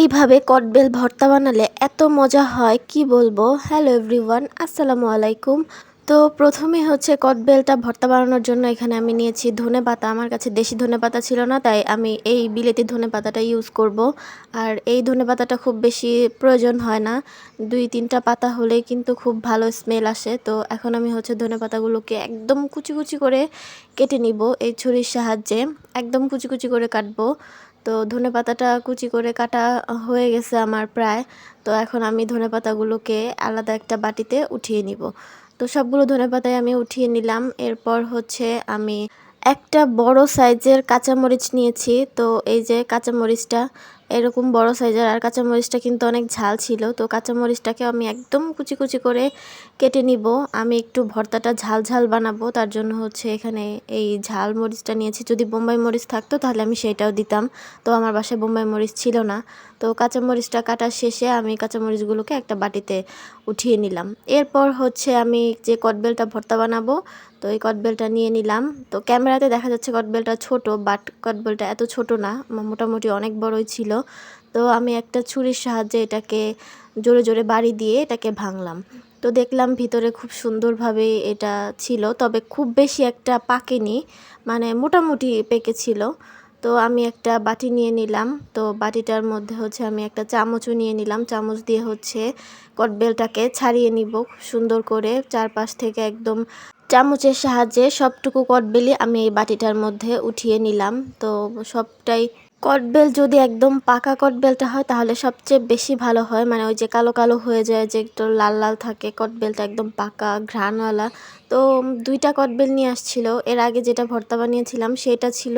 এইভাবে কটবেল ভর্তা বানালে এত মজা হয়, কি বলব? হ্যালো এভরিওয়ান আসসালামু আলাইকুম। তো প্রথমে হচ্ছে কটবেলটা ভর্তা বানানোর জন্য এখানে আমি নিয়েছি ধনে পাতা। আমার কাছে দেশি ধনে পাতা ছিল না, তাই আমি এই বিলেতি ধনে পাতাটা ইউজ করব। আর এই ধনে পাতাটা খুব বেশি প্রয়োজন হয় না। দুই তিনটা পাতা হলে কিন্তু খুব ভালো স্মেল আসে। তো এখন আমি হচ্ছে ধনে পাতাগুলোকে একদম কুচি কুচি করে কেটে নিব এই ছুরির সাহায্যে। একদম কুচি কুচি করে কাটবো। তো ধনে পাতাটা কুচি করে কাটা হয়ে গেছে আমার প্রায়। তো এখন আমি ধনে পাতাগুলোকে আলাদা একটা বাটিতে উঠিয়ে নিব। তো সবগুলো ধনে পাতায় আমি উঠিয়ে নিলাম। এরপর হচ্ছে আমি একটা বড় সাইজের কাঁচামরিচ নিয়েছি। তো এই যে কাঁচামরিচটা এরকম বড় সাইজের আর কাঁচামরিচটা কিন্তু অনেক ঝাল ছিল। তো কাঁচামরিচটাকে আমি একদম কুচি কুচি করে কেটে নিব। আমি একটু ভর্তাটা ঝাল ঝাল বানাবো, তার জন্য হচ্ছে এখানে এই ঝাল মরিচটা নিয়েছি। যদি বোম্বাই মরিচ থাকতো তাহলে আমি সেটাও দিতাম। তো আমার বাসায় বোম্বাই মরিচ ছিল না। তো কাঁচামরিচটা কাটা শেষে আমি কাঁচামরিচগুলোকে একটা বাটিতে উঠিয়ে নিলাম। এরপর হচ্ছে আমি যে কটবেলটা ভর্তা বানাবো তো এই কটবেলটা নিয়ে নিলাম। তো ক্যামেরাতে দেখা যাচ্ছে কটবেলটা ছোট, বাট কটবেলটা এত ছোট না মোটামুটি অনেক বড়ই ছিল। তো আমি একটা ছুরির সাহায্যে এটাকে জোরে জোরে বাড়ি দিয়ে এটাকে ভাঙলাম। তো দেখলাম ভিতরে খুব সুন্দরভাবে এটা ছিল, তবে খুব বেশি একটা পাকেনি মানে মোটামুটি পেকেছিল তো আমি একটা বাটি নিয়ে নিলাম। তো বাটিটার মধ্যে হচ্ছে আমি একটা চামচও নিয়ে নিলাম। চামচ দিয়ে হচ্ছে কটবেলটাকে ছাড়িয়ে নিব সুন্দর করে, চারপাশ থেকে একদম চামচের সাহায্যে সবটুকু কটবেলি আমি এই বাটিটার মধ্যে উঠিয়ে নিলাম। তো সবটাই কটবেল যদি একদম পাকা কটবেলটা হয়, তাহলে সবচেয়ে বেশি ভালো হয়। মানে ওই যে কালো কালো হয়ে যায়, যে একটু লাল লাল থাকে কটবেলটা একদম পাকা, ঘ্রাণওয়ালা। তো দুইটা কটবেল নিয়ে আসছিল। এর আগে যেটা ভর্তা বানিয়েছিলাম, সেটা ছিল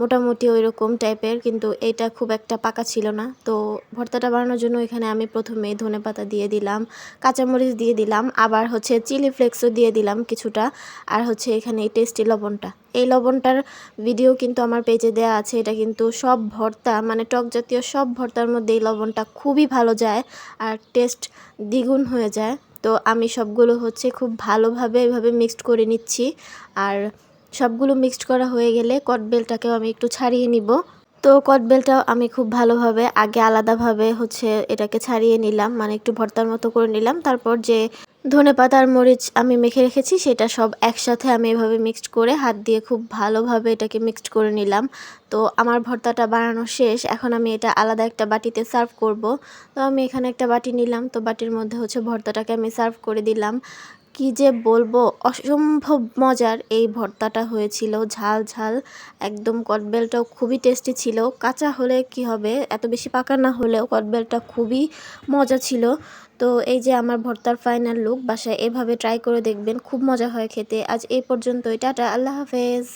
মোটামুটি ওই রকম টাইপের, কিন্তু এটা খুব একটা পাকা ছিল না। তো ভর্তাটা বানানোর জন্য এখানে আমি প্রথমে ধনে পাতা দিয়ে দিলাম, কাঁচামরিচ দিয়ে দিলাম, আবার হচ্ছে চিলি ফ্লেক্সও দিয়ে দিলাম কিছুটা, আর হচ্ছে এখানে এই টেস্টি লবণটা। এই লবণটার ভিডিও কিন্তু আমার পেজে দেওয়া আছে। এটা কিন্তু সব ভর্তা মানে টক জাতীয় সব ভর্তার মধ্যে এই লবণটা খুবই ভালো যায় আর টেস্ট দ্বিগুণ হয়ে যায়। তো আমি সবগুলো হচ্ছে খুব ভালোভাবে এভাবে মিক্সড করে নিচ্ছি। আর সবগুলো মিক্সড করা হয়ে গেলে কটবেলটাকেও আমি একটু ছাড়িয়ে নিব। তো কটবেলটাও আমি খুব ভালোভাবে আগে আলাদাভাবে হচ্ছে এটাকে ছাড়িয়ে নিলাম মানে একটু ভর্তার মতো করে নিলাম। তারপর যে ধনে পাতার মরিচ আমি মেখে রেখেছি, সেটা সব একসাথে আমি এভাবে মিক্সড করে হাত দিয়ে খুব ভালোভাবে এটাকে মিক্সড করে নিলাম। তো আমার ভর্তাটা বানানো শেষ, এখন আমি এটা আলাদা একটা বাটিতে সার্ভ করব। তো আমি এখানে একটা বাটি নিলাম, তো বাটির মধ্যে হচ্ছে ভর্তাটাকে আমি সার্ভ করে দিলাম। কি যে বলব, অসম্ভব মজার এই ভর্তাটা হয়েছিল। ঝাল ঝাল, একদম কটবেলটাও খুবই টেস্টি ছিল। কাঁচা হলে কি হবে, এত বেশি পাকা না হলেও কটবেলটা খুবই মজা ছিল। তো এই যে আমার ভর্তার ফাইনাল লুক বাসায় এভাবে ট্রাই করে দেখবেন, খুব মজা হয় খেতে। আজ এই পর্যন্তই, টাটা, আল্লাহ হাফেজ।